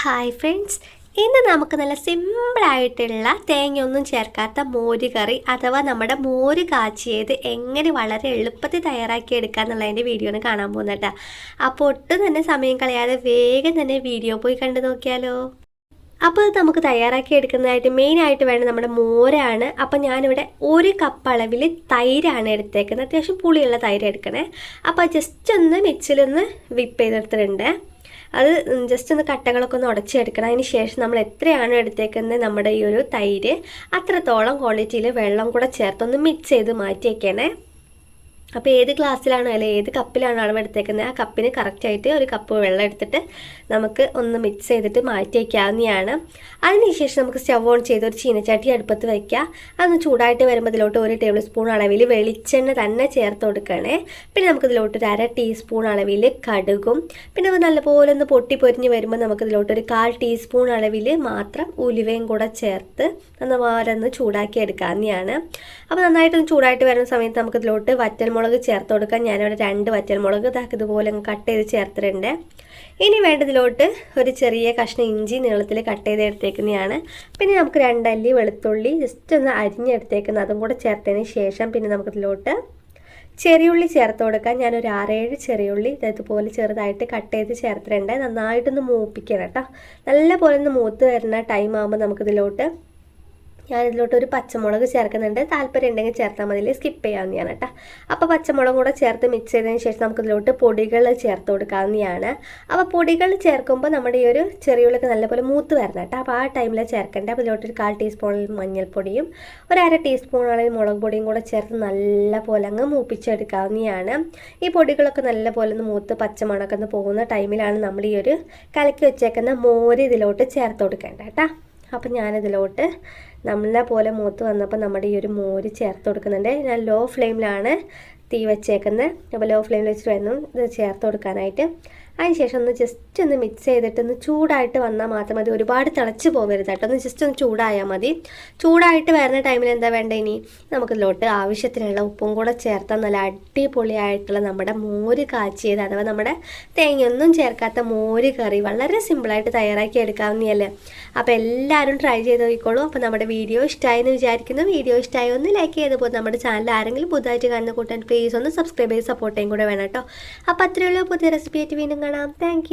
Hi friends ഇന്ന് നമുക്ക് നല്ല സിമ്പിളായിട്ടുള്ള തേങ്ങയൊന്നും ചേർക്കാത്ത മോര് കറി അഥവാ നമ്മുടെ മോര് കാച്ചിയത് എങ്ങനെ വളരെ എളുപ്പത്തിൽ തയ്യാറാക്കി എടുക്കുക എന്നുള്ളതിന്റെ വീഡിയോ കാണാൻ പോകുന്നത് അപ്പോൾ ഒട്ടും തന്നെ സമയം കളയാതെ വേഗം തന്നെ വീഡിയോ പോയി കണ്ടു നോക്കിയാലോ. അപ്പോൾ ഇത് നമുക്ക് തയ്യാറാക്കി എടുക്കുന്നതായിട്ട് മെയിനായിട്ട് വേണം നമ്മുടെ മോരാണ്. അപ്പോൾ ഞാനിവിടെ ഒരു കപ്പ് അളവിൽ തൈരാണ് എടുത്തേക്കുന്നത്. അത്യാവശ്യം പുളിയുള്ള തൈര് എടുക്കണേ. അപ്പോൾ ജസ്റ്റ് ഒന്ന് മിക്സിലൊന്ന് വിപ്പ് ചെയ്തെടുത്തിട്ടുണ്ട്. അത് ജസ്റ്റ് ഒന്ന് കട്ടകളൊക്കെ ഒന്ന് ഉടച്ചെടുക്കണം. അതിന് ശേഷം നമ്മൾ എത്രയാണ് എടുത്തേക്കുന്നത് നമ്മുടെ ഈ ഒരു തൈര് അത്രത്തോളം ക്വാണ്ടിറ്റിയിൽ വെള്ളം കൂടെ ചേർത്തൊന്ന് മിക്സ് ചെയ്ത് മാറ്റി വയ്ക്കണേ അപ്പോൾ ഏത് ഗ്ലാസ്സിലാണോ അല്ലെ ഏത് കപ്പിലാണോ അളവ് എടുത്തേക്കുന്നത് ആ കപ്പിന് കറക്റ്റായിട്ട് ഒരു കപ്പ് വെള്ളം എടുത്തിട്ട് നമുക്ക് ഒന്ന് മിക്സ് ചെയ്തിട്ട് മാറ്റി വയ്ക്കാവുന്നതാണ് അതിനുശേഷം നമുക്ക് സ്റ്റവ് ഓൺ ചെയ്ത് ഒരു ചീനച്ചട്ടി അടുപ്പത്ത് വയ്ക്കുക അതൊന്ന് ചൂടായിട്ട് വരുമ്പോൾ ഇതിലോട്ട് ഒരു ടേബിൾ സ്പൂൺ അളവിൽ വെളിച്ചെണ്ണ തന്നെ ചേർത്ത് കൊടുക്കണേ പിന്നെ നമുക്ക് ഇതിലോട്ട് ഒരു അര ടീസ്പൂൺ അളവിൽ കടുകും. പിന്നെ നല്ലപോലെ ഒന്ന് പൊട്ടി പൊരിഞ്ഞ് വരുമ്പോൾ നമുക്ക് ഇതിലോട്ട് ഒരു കാൽ ടീസ്പൂൺ അളവിൽ മാത്രം ഉലുവയും കൂടെ ചേർത്ത് നന്നായി ഒന്ന് ചൂടാക്കി എടുക്കാവുന്നതാണ്. അപ്പോൾ നന്നായിട്ടൊന്ന് ചൂടായിട്ട് വരുന്ന സമയത്ത് നമുക്ക് ഇതിലോട്ട് വറ്റൽമുളക് ചേർത്ത് കൊടുക്കാം. ഞാനിവിടെ രണ്ട് വറ്റൽമുളക് ഇതാക്കി ഇതുപോലെ കട്ട് ചെയ്ത് ചേർത്തിട്ടുണ്ട്. ഇനി വേണ്ടതിലോട്ട് ഒരു ചെറിയ കഷ്ണം ഇഞ്ചി നീളത്തിൽ കട്ട് ചെയ്ത് എടുത്തേക്കുന്നതാണ്. പിന്നെ നമുക്ക് രണ്ടല്ലി വെളുത്തുള്ളി ജസ്റ്റ് ഒന്ന് അരിഞ്ഞെടുത്തേക്കുന്നത് അതും കൂടെ ചേർത്തതിന് ശേഷം പിന്നെ നമുക്കിതിലോട്ട് ചെറിയുള്ളി ചേർത്ത് കൊടുക്കാൻ ഞാനൊരു ആറേഴ് ചെറിയുള്ളി ഇതുപോലെ ചെറുതായിട്ട് കട്ട് ചെയ്ത് ചേർത്തിട്ടുണ്ട്. നന്നായിട്ടൊന്ന് മൂപ്പിക്കണം കേട്ടോ. നല്ല പോലെ ഒന്ന് മൂത്ത് വരുന്ന ടൈം ആകുമ്പോൾ നമുക്കിതിലോട്ട് ഞാനിതിലോട്ട് ഒരു പച്ചമുളക് ചേർക്കുന്നുണ്ട്. താല്പര്യം ഉണ്ടെങ്കിൽ ചേർത്താൽ മതി. സ്കിപ്പ് ചെയ്യാവുന്നതാണ് കേട്ടോ. അപ്പോൾ പച്ചമുളകും കൂടെ ചേർത്ത് മിക്സ് ചെയ്തതിന് ശേഷം നമുക്കിതിലോട്ട് പൊടികൾ ചേർത്ത് കൊടുക്കാവുന്നതാണ്. അപ്പോൾ പൊടികൾ ചേർക്കുമ്പോൾ നമ്മുടെ ഈ ഒരു ചെറിയുള്ളിക്ക് നല്ലപോലെ മൂത്ത് വരണം കേട്ടോ. അപ്പോൾ ആ ടൈമിൽ ചേർക്കേണ്ട അപ്പോൾ ഇതിലോട്ട് ഒരു കാൽ ടീസ്പൂൺ മഞ്ഞൾപ്പൊടിയും ഒരു അര ടീസ്പൂൺ ആണെങ്കിൽ മുളക് പൊടിയും കൂടെ ചേർത്ത് നല്ല പോലെ അങ്ങ് മൂപ്പിച്ചെടുക്കാവുന്നതാണ്. ഈ പൊടികളൊക്കെ നല്ല പോലെ ഒന്ന് മൂത്ത് പച്ചമണക്കെ ഒന്ന് പോകുന്ന ടൈമിലാണ് നമ്മൾ ഈ ഒരു കലക്കി വെച്ചേക്കുന്ന മോര് ഇതിലോട്ട് ചേർത്ത് കൊടുക്കേണ്ടത് കേട്ടോ. അപ്പം ഞാനിതിലോട്ട് നമ്മളെ പോലെ മൂത്ത് വന്നപ്പോൾ നമ്മുടെ ഈ ഒരു മോര് ചേർത്ത് കൊടുക്കുന്നുണ്ട്. ഞാൻ ലോ ഫ്ലെയിമിലാണ് തീ വെച്ചേക്കുന്നത് അപ്പോൾ ലോ ഫ്ലെയിമിൽ വെച്ചിട്ട് വേണം ഇത് ചേർത്ത് കൊടുക്കാനായിട്ട്. അതിനുശേഷം ഒന്ന് ജസ്റ്റ് ഒന്ന് മിക്സ് ചെയ്തിട്ട് ഒന്ന് ചൂടായിട്ട് വന്നാൽ മാത്രം മതി. ഒരുപാട് തിളച്ച് പോകരുത് കേട്ടോ. ഒന്ന് ജസ്റ്റ് ഒന്ന് ചൂടായാൽ മതി. ചൂടായിട്ട് വരുന്ന ടൈമിൽ എന്താ വേണ്ട ഇനി? നമുക്കിതിലോട്ട് ആവശ്യത്തിനുള്ള ഉപ്പും കൂടെ ചേർത്താൽ നല്ല അടിപൊളിയായിട്ടുള്ള നമ്മുടെ മോര് കാച്ചിയത് അഥവാ നമ്മുടെ തേങ്ങയൊന്നും ചേർക്കാത്ത മോര് കറി വളരെ സിമ്പിളായിട്ട് തയ്യാറാക്കി എടുക്കാവുന്നതല്ലേ? അപ്പോൾ എല്ലാവരും ട്രൈ ചെയ്ത് നോക്കിക്കോളൂ. അപ്പോൾ നമ്മുടെ വീഡിയോ ഇഷ്ടമായി എന്ന് വിചാരിക്കുന്നു. വീഡിയോ ഇഷ്ടമായി ഒന്ന് ലൈക്ക് ചെയ്ത് പോകും നമ്മുടെ ചാനൽ ആരെങ്കിലും പുതുതായിട്ട് കാണുന്ന കൂട്ടാൻ പ്ലീസ് ഒന്ന് സബ്സ്ക്രൈബ് ചെയ്ത് സപ്പോർട്ടേയും കൂടെ വേണം കേട്ടോ. അപ്പോൾ അത്രയുള്ള പുതിയ റെസിപ്പി ആയിട്ട് വീണ്ടും കാണാം താങ്ക്